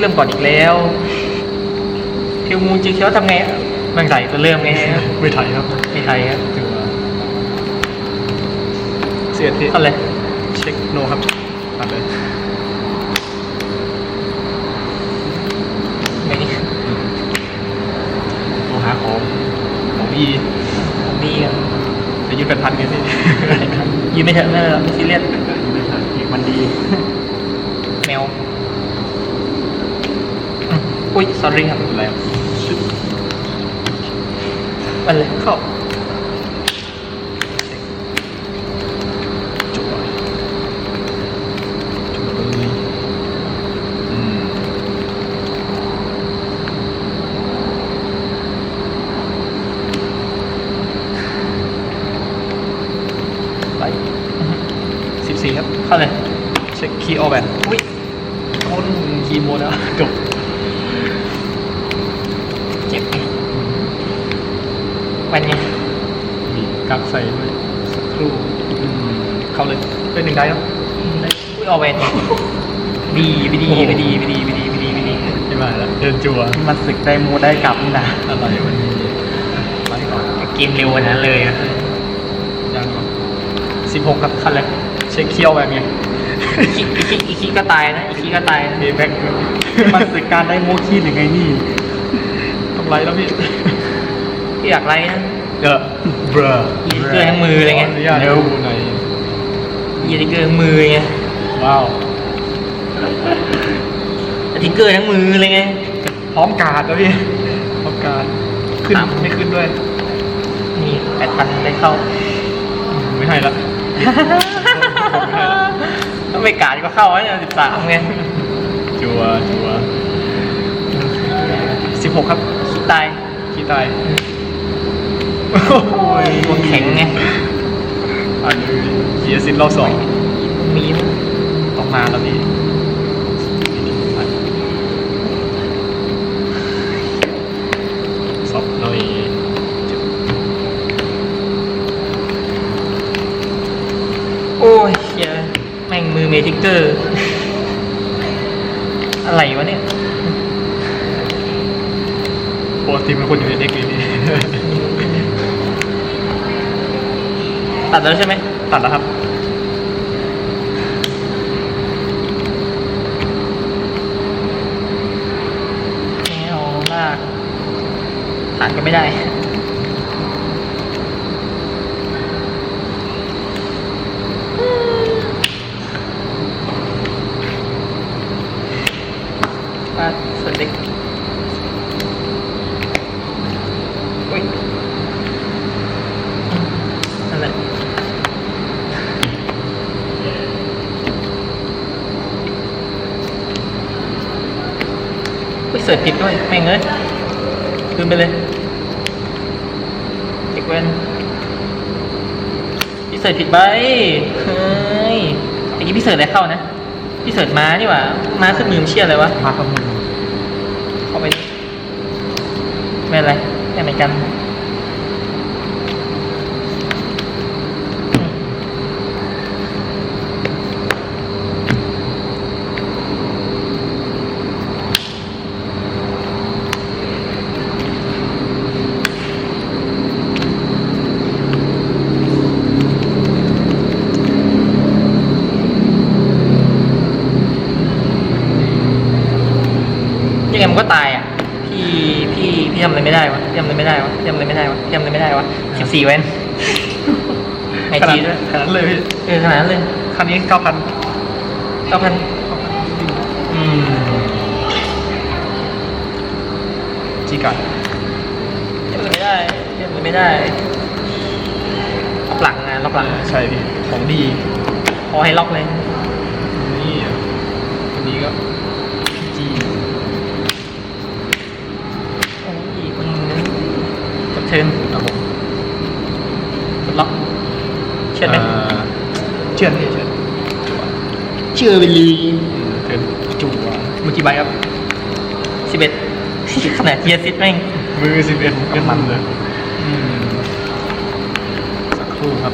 เริ่มก่อนอีกแล้วคิวมูจิเคียวทำไงอะมันใส่ตัวเริ่มไงไม่ไทยครับไม่ไทยครับถือว่าเสียที่เท่าไหร่เช็คโนครับตัดเลยไม่นี่โทรหาของของดีผมดีครับไปยืมเป็นพันกันนี่ยืมไม่เถอะไม่เป็นไรหรอกไม่ซีเรียสมันดี แมว อุ้ย sorry ครับอะไรมันเลยเข้าจุ๊บเลยจุ๊บเลยอืมไปสิบสี่ครับ เข้าเลยเช็คคีย์ออแบนอุ้ยต้นคีย์โมดแล้วจบ เจ็บไงวันไง มี กักใส่ด้วยสักครู่อืมเข้าเลยเป็นหนึ่งได้ครับอุ้ยเอาเวนดีไปดีไปดีไปดีไปดีไปดีไปดีไม่มาแล้วเดินจัวมันศึกได้มูได้กลับนี่นะอะไรวันนี้ไปก่อนเกมเร็วขนาดนั้นเลยอะยังก่อนสิบหกครับคันเลยเช็คเคียวแบบไงอีกอีกอีกอีกก็ตายนะ อีกอีกก็ตายนะเอแบ็กมันศึกการได้มูคีหรือไงนี่ทำไรแล้วพี่ที่ อยากไล่นะ เดอะเบรออีเกอร์ทั้งมือเลยไงอนุญาตเร็วดูหน่อยอีทิกเกอร์ทั้งมือไงว้าวทิกเกอร์ทั้งมือเลยไงพร้อมการ์ดแล้วพี่พร้อมการ์ดขึ้นครับ ไม่ขึ้นด้วย นี่แปดพันได้เข้า ไม่ให้ละ ถ้าไม่กาดก็เข้าแล้วเนี่ยสิบสามไงจัวจัวสิบหกครับขี้ตาย ขี้ตาย โอ้ยดวแข็งไงอ่านเลยเสียสิทธิ์รอบสองมีมต้องมาแล้วพี่ซอฟหน่อยโอ้ยเชียแม่งมือเมทิกเกอร์ อะไรวะเนี่ยปกติเป็นคนอยู่ในเด็กเลยพี่ ตัดแล้วใช่ไหม ตัดแล้วครับไม่เอลาก ผ่านก็ไม่ได้ ปาดสเต็กอุ้ยนั่นแหละอุ้ยเสิร์ชผิดด้วย แม่งเอ้ยคืนไปเลยเด็กเว้นพี่เสิร์ชผิดใบเฮ้ยเมื่อกี้พี่เสิร์ชอะไรเข้านะพี่เสิร์ชม้านี่หว่าม้าขึ้นมือมันเชี่ยอะไรวะมาครับมึงเข้าไปดิไม่เป็นไรแค่เหมือนกันอืมยังไงมัน ก็ตายอะ พี่พี่พี่ทำอะไรไม่ได้วะพี่ทำอะไรไม่ได้วะพี่ทำอะไรไม่ได้วะพี่ทำอะไรไม่ได้วะสิบสี่เว้นไอขนาดจีด้วยขนาดนั้นเลยพี่เออขนาดนั้นเลยคันนี้เก้าพันเก้าพันอืมจีกัดทำอะไรไม่ได้ทำอะไรไม่ได้ล็อกหลังอะล็อกหลังใช่พี่ของดีพอให้ล็อกเลยนี่อะอันนี้ก็ เทิร์นครับผมกดล็อกเชื่อไหมอ่าเชื่อพี่เชื่อเชื่อไปเลยเทิร์นจั่วเมื่อกี้ใบครับสิบเอ็ดขนาดเทียร์ซิดแม่งมือสิบเอ็ดก็มันเลยอืมสักครู่ครับ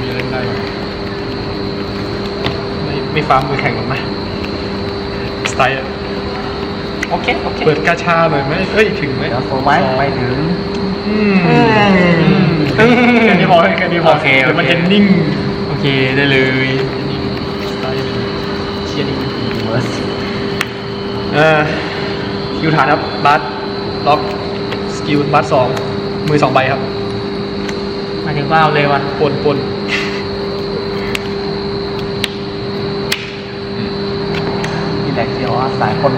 มีเล่นได้ไหมไม่ไม่ฟ้ามือแข็งหรอกนะสไตล์อะโอเค โอเค เปิดกาชาหน่อยไหมเอ้ย ถึงไหมเดี๋ยวโซไว้ไปถึงอืมอืม แค่นี้พอแค่นี้พอโอเคโอเคเดี๋ยวมันจะนิ่งโอเคได้เลยนิ่งสไตล์เป็นเชียร์ดีเวิร์สเออคิวฐานครับบัสล็อกสกิลบัสสองมือสองใบครับหมายถึงว่าเอาเลยว่ะปนปนที่แหลกเซียวว่าสายคน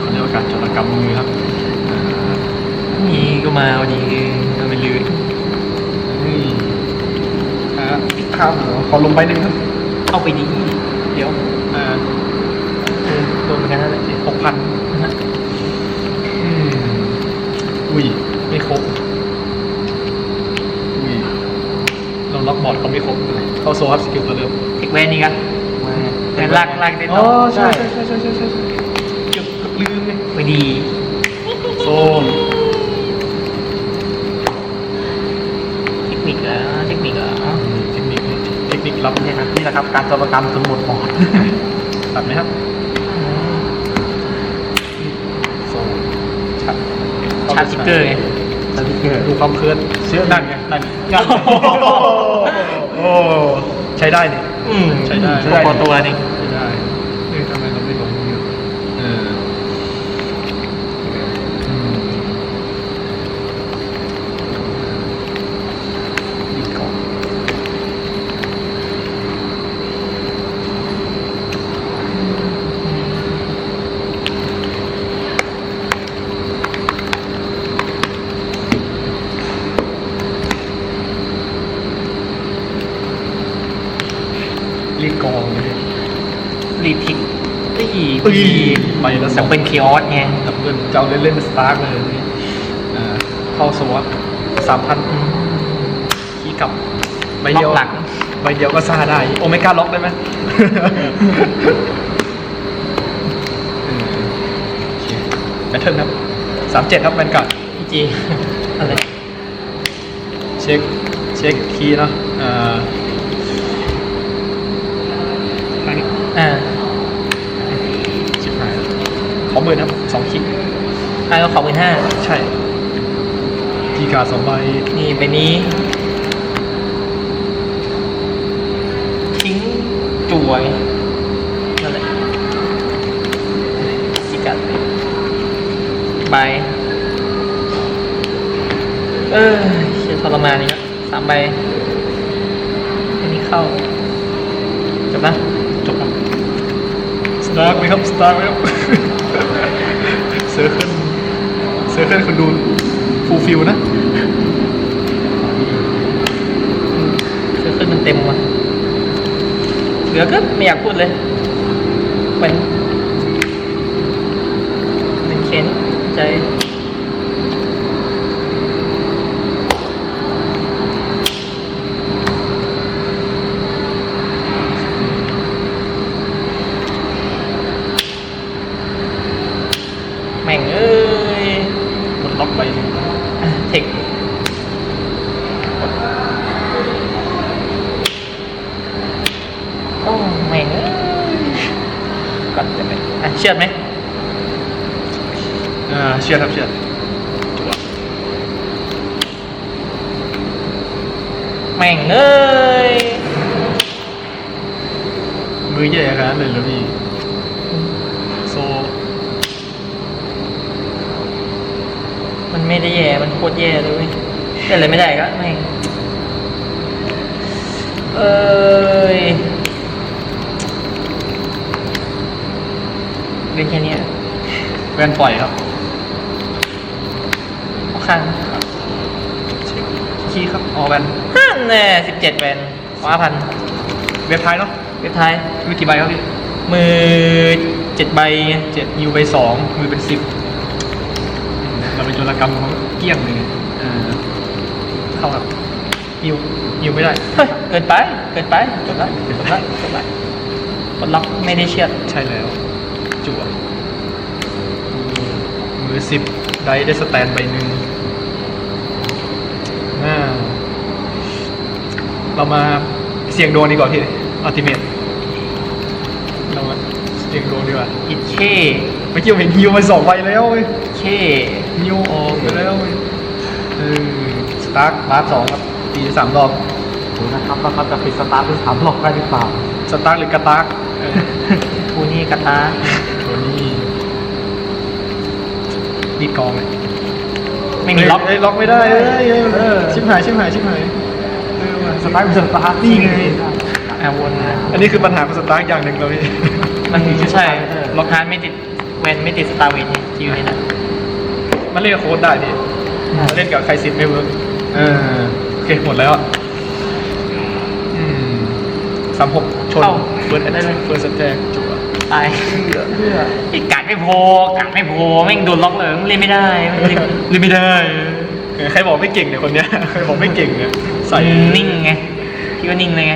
เขาเรียกว่าการจดกรรมมือครับอ่านี่ ก็มาเอาดีเอาไปเลยนี่อ่าข้ามหัวขอลงใบหนึ่งครับ เอาไปดีเดี๋ยว อ่าเออโดนเหมือนกันนั่นแหละหกพันอืมอุ้ย ไม่ครบ อุ้ย เราล็อกบอร์ดเขาไม่ครบเข้าโซ่ครับสกิลตัวเริ่มเทคแวนนี่กันมาเป็นลากลากได้อ๋ต่ออใช่ใช่ใช่ใช่ใช่ใช่เกือบเกือบลืมเลยไปดี โซ่เทคนิคเหรอเทคนิคเหรอ เทคนิค เทคนิครับนี่นะนี่แหละครับ การจรกรรมจนหมดบอร์ดตัดไหมครับโซ่ชัดชาร์จสติ๊กเกอร์ไงสติ๊กเกอร์ดูความเพลินเชื่อนั่นไงนั่นนั่นโอ้ใช้ได้นี่อืมใช้ได้ตัวพอตัวนี่ ใช้ได้เอ้ยทำไมเราไม่ลงเยอะเอออืมดีก่อน รีดกองเลยรีทิกตีตีไปแล้วสแต่องเป็นเคออสไงดับเบิลเจ้าเล่นเล่นสตาร์กเลยนี่อ่าเข้าสวอตสามพันขี้กลับใบล็อเดียวกหลังใบเดียวก็ซาได้ โอเมก้าล็อกได้ไหมเออโอเคแพทเทิร์นครับสามเจ็ดครับแวนการ์ดพี่จีอะไร เช็ค เช็คคีย์เนาะอ่า อ่าชิบหายแล้วขอหมื่นครับสองคิกอ่าก็ขอหมื่นห้าใช่กีการ์ดสองใบนี่ใบนี้ ทิ้งจั่วไงนั่นแหละจิกัดใบเออเชียทรมานนี่ละสามใบอันนี้เข้าจบนะจบครับส ตาร์กไหมครับสตาร์กไหมครับเซอร์เคิลเซอร์เคิลคุณดูฟูลฟิลนะคือขึ้นมันเต็มว่ะเหลือก็ไม่อยากพูดเลยเป็นเป็นเค้นใจ แม่งเอ้ยกดล็อกใบหนึ่งอะเทคโอ้แม่งเอ้ยก่อนจะไปอะเชื่อดไหมอ่าเชียร์ครับเชียร์จั่วแม่งเอ้ยมือใหญ่ขนาดนั้นเลยเหรอพี่ โซ มัน ไม่ได้แย่ มันโคตรแย่เลยเว้ยเล่นอะไรไม่ได้ก็แม่งเอ้ยเล่นแค่เนี้ยแวนปล่อยครับเอาข้างเช็คคีย์ครับออแวนห้าแน่สิบเจ็ดแวนว้าพันเว็บท้ายเนาะเว็บท้ายมือกี่ใบครับพี่มือเจ็ดใบเจ็ดยูใบสองมือเป็นสิบ เราเป็นโจรกรรมเขาเกลี้ยงเลยอ่าเข้าครับยิวยิวไม่ได้ เฮ้ย เกินไป เกินไปจบละจบละจบละปลดล็อกไม่ได้เชือดใช่แล้ว จั่วมือสิบได้ได้สแตนใบหนึ่งน่าเรามาเสี่ยงโดนดีกว่าพี่อัลติเมทเรามาเสี่ยงโดนดีกว่าอิดเช่เมื่อกี้ผมเห็นฮิวมาสองใบแล้วเว้ยเค ฮิวออกไปแล้วเออสตาร์ทมาร์สองครับตีสามรอบดูนะครับว่าเขาจะปิดสตาร์ทเป็นสามรอบได้หรือเปล่าสตาร์ทหรือกระตากเออคูนี่กาตาตัวนี้ดีดกองเลยไม่มีล็อกเอ้ยล็อกไม่ได้เอ้ยเอ้ยเออชิบหายชิบหายชิบหายเออว่ะสตาร์ทเป็นสตาร์ทนี่ไงแอาวนนะอันนี้คือปัญหาของสตาร์ทอย่างหนึ่งเลยมันใช่ล็อกฮาร์ดไม่ติดเวนไม่ติดสตาร์เวนที่อยู่นี่นะ มันเล่นกับโค้ดได้ดิมันเล่นกับใครซิดไม่เวิร์กเออโอเคหมดแล้วอะอืมสามหกชนเฟิร์สได้เลยเฟิร์สแทกจุ๊บอะตายเพื่อไอ้กัดไม่พอกัดไม่พอแม่งโดนล็อกเลยมึงเล่นไม่ได้ไม่เล่นเล่นไม่ได้เออใครบอกไม่เก่งเนี่ยคนเนี้ย ใครบอกไม่เก่งเนี่ยใส่ นิ่งไงพี่ว่านิ่งเลยไง